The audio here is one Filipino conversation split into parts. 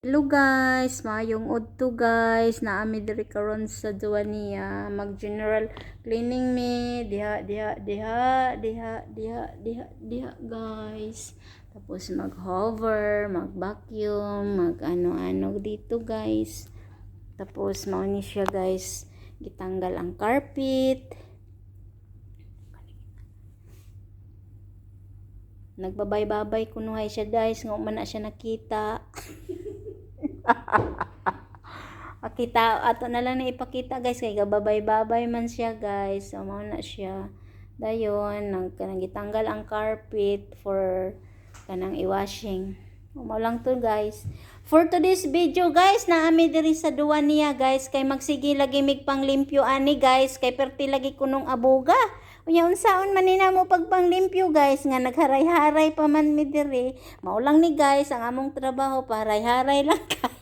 Hello guys, mayong udto guys. Naami diri karon sa Duania. Mag general cleaning me. Diha diha diha diha diha diha diha guys. Tapos mag hover, mag vacuum, mag ano-ano dito guys. Tapos mao ni siya guys. Gitanggal ang carpet. Nagbabay-babay kunuhay siya guys. Nga man na siya nakita. Akita, ato na lang na ipakita guys kay gababay-babay man siya guys. So na siya. Dayon, nang kanang gitanggal ang carpet for kanang i-washing. Lang to guys. For today's video guys, naami diri sa duwa niya guys kay magsige lagi mig panglimpyo ani guys kay perti lagi kunong abuga. Unya unsaon man nina mo pagpanglimpyo guys nga nagharay-haray pa man mi diri. Mao lang ni guys ang among trabaho paray-haray lang guys.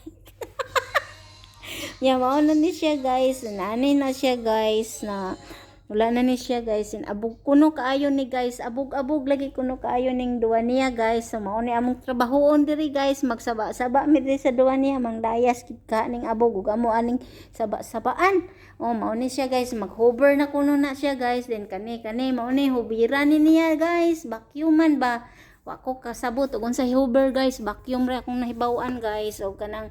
Ya, mao na ni siya guys. Nanay na siya guys na wala na ni siya guys. And abog kuno kaayo ni guys. Abog-abog lagi kuno kaayo ning duwa niya guys. So mao ni among trabahoon diri guys. Magsaba-saba mi diri sa duwa niya mangdayas kit ka ning abog ug amo aning saba-sabaan. Oh, mao ni siya guys. Mag-hover na kuno na siya guys. Then kani kani mao ni hubira ni niya guys. Vacuuman ba? Wa ko kasabot ug unsa hover guys. Vacuum ra akong nahibaw-an guys. O kanang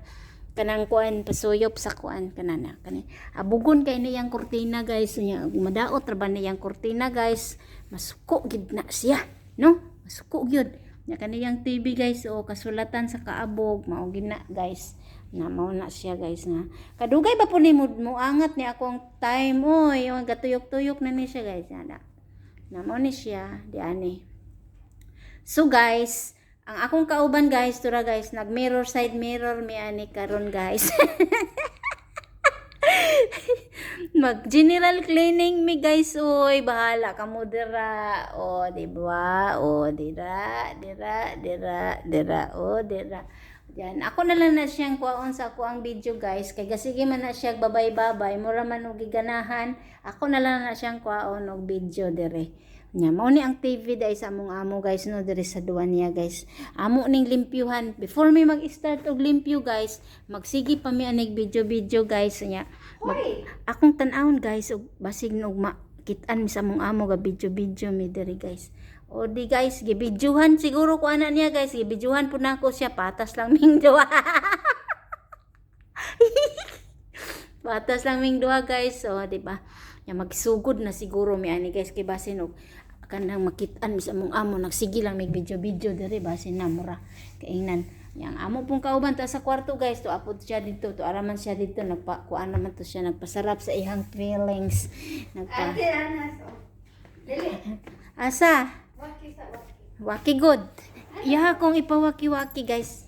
kanang kuan pasuyop sa kuan kanana kani. Abugon kay niyang kurtina guys. Nya madaot ra ba niyang kurtina guys? Masuko gid na siya no? Masuko gyud. Nya kaniyang TV guys o kasulatan sa kaabog mao na guys. Na mao na siya guys nga kadugay ba po ni mo angat ni akong time? Oy yung gatuyok-tuyok na ni siya guys. Na na mao ni siya di ani. So guys ang akong kauban guys, tura guys, nag mirror side mirror mi ani karon guys. Mag general cleaning mi guys, oy, bahala ka mo dira. O, di ba? O, dira, dira, dira, dira, o, dira. Yan. Ako na lang na siyang kuwaon sa ako ang video guys. Kay gasige man na siya babay-babay. Mura man og giganahan. Ako na lang na siyang kuwaon og video dire. Nya mao ni ang TV dai sa among amo guys no dire sa duwa niya guys. Amo ning limpyuhan. Before mi mag-start og limpyo guys, magsigi pa mi anig video-video guys nya. Mag, akong tan-awon guys og basig og makitaan mi sa among amo ga video-video mi dire guys. O di guys, gibidyohan siguro ko ana niya guys, gibidyohan po na ako siya patas lang ming duwa. Patas lang ming duwa guys, so di ba? Ya magsugod na siguro mi ani guys kay basin og kanang makitaan mi sa mong amo nagsige lang mig video-video diri basin na mura kaingnan. Yang amo pong kauban ta sa kwarto guys, to apod siya dito, to araman siya dito, nagpa kuan naman to siya nagpasarap sa ihang feelings. Nagpa Ate. Asa? Waki sa waki. Waki good. Iyaha kong ipawaki-waki, guys.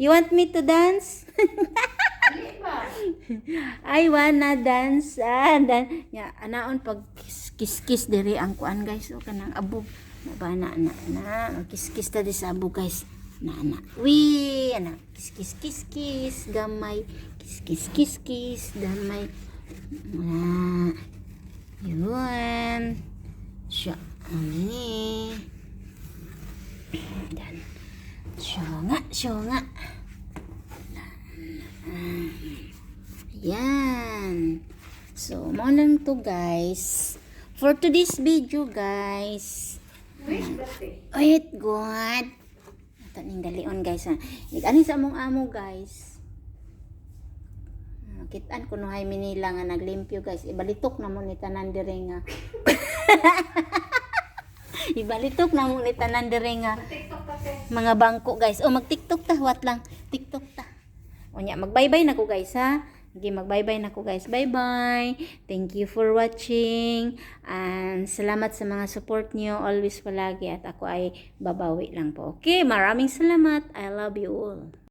You want me to dance? I wanna dance. Ah, dan. Ya, anaon pag kiss-kiss diri ang kuan, guys. O kanang abog. Mabana na na. Kiss-kiss ta di sa abog, guys. Na na. Wi, ana. Kiss-kiss kiss-kiss gamay. Kiss-kiss kiss-kiss gamay. Na. Yun. Siya. Ini. Dan. Syonga, syonga. Yan. So, mo lang to guys. For today's video guys. Wait, God. Ito ning dalion guys ha. Ani sa among amo guys. Kitaan ko no hay minila nga naglimpyo guys. Ibalitok na mo ni tanan dire nga. Ibalitok na mo ni tanan dire nga mga bangko guys. O mag-TikTok ta, what lang. TikTok ta. O nya, mag-bye-bye na ko guys ha. Sige, mag-bye-bye na ko guys. Bye-bye. Thank you for watching. And salamat sa mga support niyo always palagi at ako ay babawi lang po. Okay, maraming salamat. I love you all.